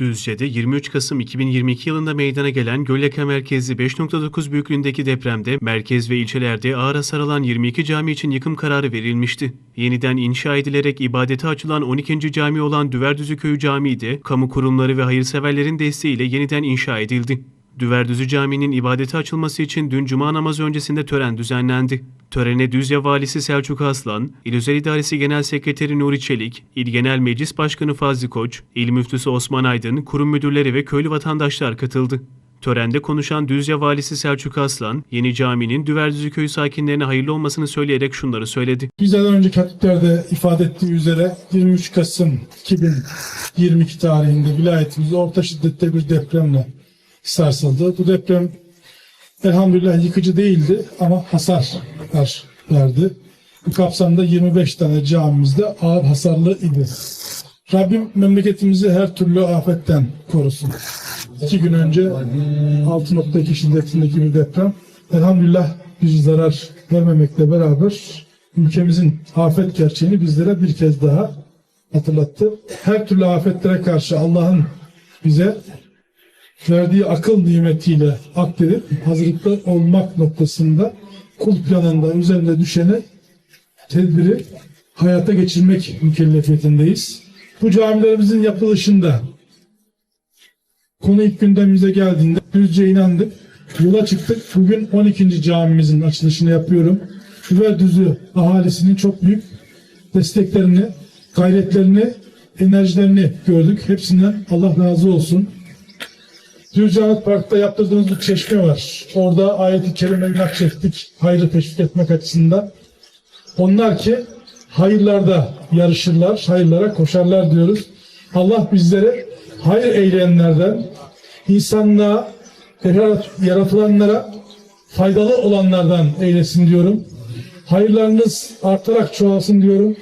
Düzce'de 23 Kasım 2022 yılında meydana gelen Gölyaka merkezli 5.9 büyüklüğündeki depremde merkez ve ilçelerde ağır hasar alan 22 cami için yıkım kararı verilmişti. Yeniden inşa edilerek ibadete açılan 12. cami olan Düverdüzü Köyü Camii de kamu kurumları ve hayırseverlerin desteğiyle yeniden inşa edildi. Düverdüzü Camii'nin ibadete açılması için dün cuma namazı öncesinde tören düzenlendi. Törene Düzce Valisi Selçuk Aslan, İl Özel İdaresi Genel Sekreteri Nuri Çelik, İl Genel Meclis Başkanı Fazlı Koç, İl Müftüsü Osman Aydın, kurum müdürleri ve köylü vatandaşlar katıldı. Törende konuşan Düzce Valisi Selçuk Aslan, yeni caminin Düverdüzü Köyü sakinlerine hayırlı olmasını söyleyerek şunları söyledi. Bizden önceki hatiplerde ifade ettiği üzere 23 Kasım 2022 tarihinde vilayetimizde orta şiddette bir depremle sarsıldı. Bu deprem elhamdülillah yıkıcı değildi ama hasarlar verdi. Bu kapsamda 25 tane camimizde ağır hasarlı idi. Rabbim memleketimizi her türlü afetten korusun. İki gün önce 6.2 şiddetindeki bir deprem. Elhamdülillah bir zarar vermemekle beraber ülkemizin afet gerçeğini bizlere bir kez daha hatırlattı. Her türlü afetlere karşı Allah'ın bize verdiği akıl nimetiyle akledip hazırlıklı olmak noktasında kul planında üzerinde düşeni tedbiri hayata geçirmek mükellefiyetindeyiz. Bu camilerimizin yapılışında konu ilk gündemimize geldiğinde düzce inandık. Yola çıktık. Bugün 12. camimizin açılışını yapıyorum. Düzü ahalisinin çok büyük desteklerini, gayretlerini, enerjilerini gördük. Hepsinden Allah razı olsun. Anıt Park'ta yaptırdığımız bir çeşme var. Orada ayet-i kerimeyi nakşettik. Hayrı teşvik etmek açısından. Onlar ki hayırlarda yarışırlar, hayırlara koşarlar diyoruz. Allah bizlere hayır eyleyenlerden, insanlığa, yaratılanlara faydalı olanlardan eylesin diyorum. Hayırlarınız artarak çoğalsın diyorum.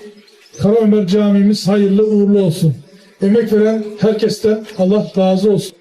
Kara Ömer Camimiz hayırlı uğurlu olsun. Emek veren herkesten Allah razı olsun.